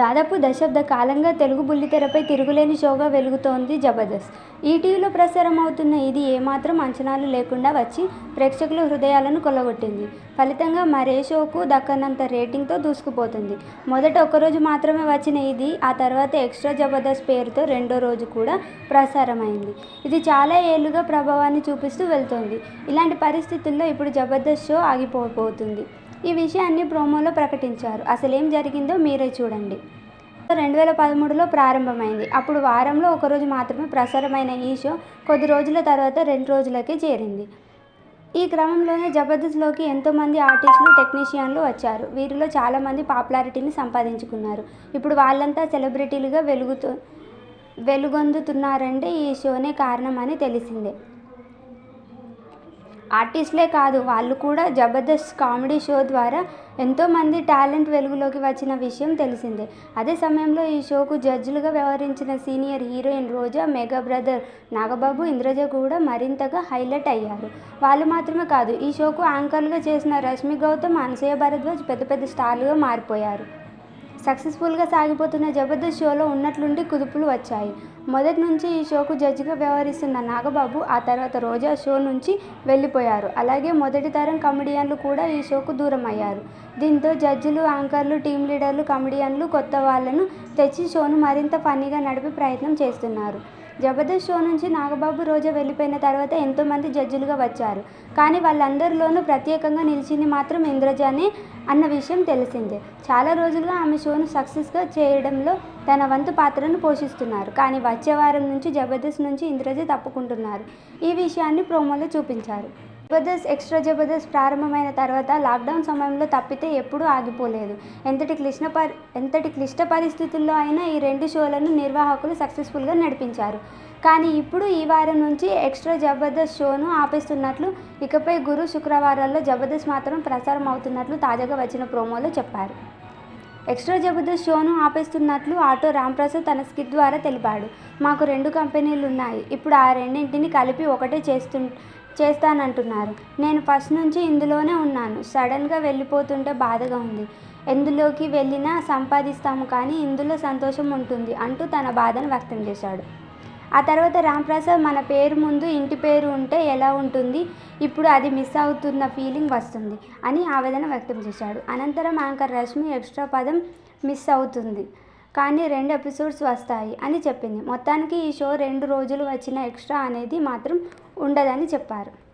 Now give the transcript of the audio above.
దాదాపు దశాబ్ద కాలంగా తెలుగు బుల్లితెరపై తిరుగులేని షోగా వెలుగుతోంది జబర్దస్త్. ఈటీవీలో ప్రసారం అవుతున్న ఇది ఏమాత్రం అంచనాలు లేకుండా వచ్చి ప్రేక్షకుల హృదయాలను కొల్లగొట్టింది. ఫలితంగా మరే షోకు దక్కనంత రేటింగ్తో దూసుకుపోతుంది మొదట ఒకరోజు మాత్రమే వచ్చిన ఇది ఆ తర్వాత ఎక్స్ట్రా జబర్దస్త్ పేరుతో రెండో రోజు కూడా ప్రసారమైంది. ఇది చాలా ఏళ్ళుగా ప్రభావాన్ని చూపిస్తూ వెళ్తోంది ఇలాంటి పరిస్థితుల్లో ఇప్పుడు జబర్దస్త్ షో ఆగిపోబోతుంది ఈ విషయాన్ని ప్రోమోలో ప్రకటించారు. అసలేం జరిగిందో మీరే చూడండి. రెండు వేల పదమూడులో ప్రారంభమైంది. అప్పుడు వారంలో ఒకరోజు మాత్రమే ప్రసారమైన ఈ షో కొద్ది రోజుల తర్వాత రెండు రోజులకే చేరింది. ఈ క్రమంలోనే జబర్దస్త్లోకి ఎంతోమంది ఆర్టిస్టులు, టెక్నీషియన్లు వచ్చారు. వీరిలో చాలామంది పాపులారిటీని సంపాదించుకున్నారు. ఇప్పుడు వాళ్ళంతా సెలబ్రిటీలుగా వెలుగుతూ వెలుగొందుతున్నారంటే ఈ షోనే కారణం అని తెలిసిందే. ఆర్టిస్టులే కాదు వాళ్ళు కూడా జబర్దస్త్ కామెడీ షో ద్వారా ఎంతోమంది టాలెంట్ వెలుగులోకి వచ్చిన విషయం తెలిసిందే. అదే సమయంలో ఈ షోకు జడ్జిలుగా వ్యవహరించిన senior heroine Roja, mega brother Nagababu, Indraja కూడా మరింతగా హైలైట్ అయ్యారు. వాళ్ళు మాత్రమే కాదు ఈ షోకు యాంకర్లుగా చేసిన రష్మి గౌతమ్, అనసూయ భరద్వాజ్ పెద్ద పెద్ద స్టార్లుగా మారిపోయారు. సక్సెస్ఫుల్గా సాగిపోతున్న జబర్దస్త్ షోలో ఉన్నట్లుండి కుదుపులు వచ్చాయి. మొదటి నుంచి ఈ షోకు జడ్జిగా వ్యవహరిస్తున్న నాగబాబు ఆ తర్వాత రోజా షో నుంచి వెళ్ళిపోయారు అలాగే మొదటి తరం కమెడియన్లు కూడా ఈ షోకు దూరం అయ్యారు దీంతో జడ్జిలు, యాంకర్లు, టీం లీడర్లు, కమెడియన్లు కొత్త వాళ్ళను తెచ్చి షోను మరింత ఫన్నీగా నడిపే ప్రయత్నం చేస్తున్నారు. జబర్దస్త్ షో నుంచి నాగబాబు, రోజా వెళ్ళిపోయిన తర్వాత ఎంతోమంది జడ్జిలుగా వచ్చారు. కానీ వాళ్ళందరిలోనూ ప్రత్యేకంగా నిలిచింది మాత్రం ఇంద్రజాని అన్న విషయం తెలిసిందే. చాలా రోజులుగా ఆమె షోను సక్సెస్గా చేయడంలో తన వంతు పాత్రను పోషిస్తున్నారు. కానీ వచ్చే వారం నుంచి జబర్దస్త్ నుంచి ఇంద్రజ తప్పుకుంటున్నారు. ఈ విషయాన్ని ప్రోమోలో చూపించారు. జబర్దస్త్, ఎక్స్ట్రా జబర్దస్త్ ప్రారంభమైన తర్వాత లాక్డౌన్ సమయంలో తప్పితే ఎప్పుడూ ఆగిపోలేదు. ఎంతటి క్లిష్ట పరిస్థితుల్లో అయినా ఈ రెండు షోలను నిర్వాహకులు సక్సెస్ఫుల్గా నడిపించారు. కానీ ఇప్పుడు ఈ వారం నుంచి ఎక్స్ట్రా జబర్దస్త్ షోను ఆపేస్తున్నట్లు, ఇకపై గురు, శుక్రవారాల్లో జబర్దస్త్ మాత్రం ప్రసారం అవుతున్నట్లు తాజాగా వచ్చిన ప్రోమోలో చెప్పారు. ఎక్స్ట్రా జబర్దస్త్ షోను ఆపేస్తున్నట్లు ఆటో రాంప్రసాద్ తన స్కిట్ ద్వారా తెలిపాడు. మాకు రెండు కంపెనీలు ఉన్నాయి ఇప్పుడు ఆ రెండింటిని కలిపి ఒకటే చేస్తు చేస్తానంటున్నారు. నేను ఫస్ట్ నుంచి ఇందులోనే ఉన్నాను. సడన్గా వెళ్ళిపోతుంటే బాధగా ఉంది. ఎందులోకి వెళ్ళినా సంపాదిస్తాము కానీ ఇందులో సంతోషం ఉంటుంది అంటూ తన బాధను వ్యక్తం చేశాడు. ఆ తర్వాత రాంప్రసాద్ మన పేరు ముందు ఇంటి పేరు ఉంటే ఎలా ఉంటుంది ఇప్పుడు అది మిస్ అవుతున్న ఫీలింగ్ వస్తుంది అని ఆవేదన వ్యక్తం చేశాడు. అనంతరం యాంకర్ రష్మి ఎక్స్ట్రా పదం మిస్ అవుతుంది కానీ రెండు ఎపిసోడ్స్ వస్తాయి అని చెప్పింది. మొత్తానికి ఈ షో రెండు రోజులు వచ్చిన ఎక్స్ట్రా అనేది మాత్రం ఉండదని చెప్పారు.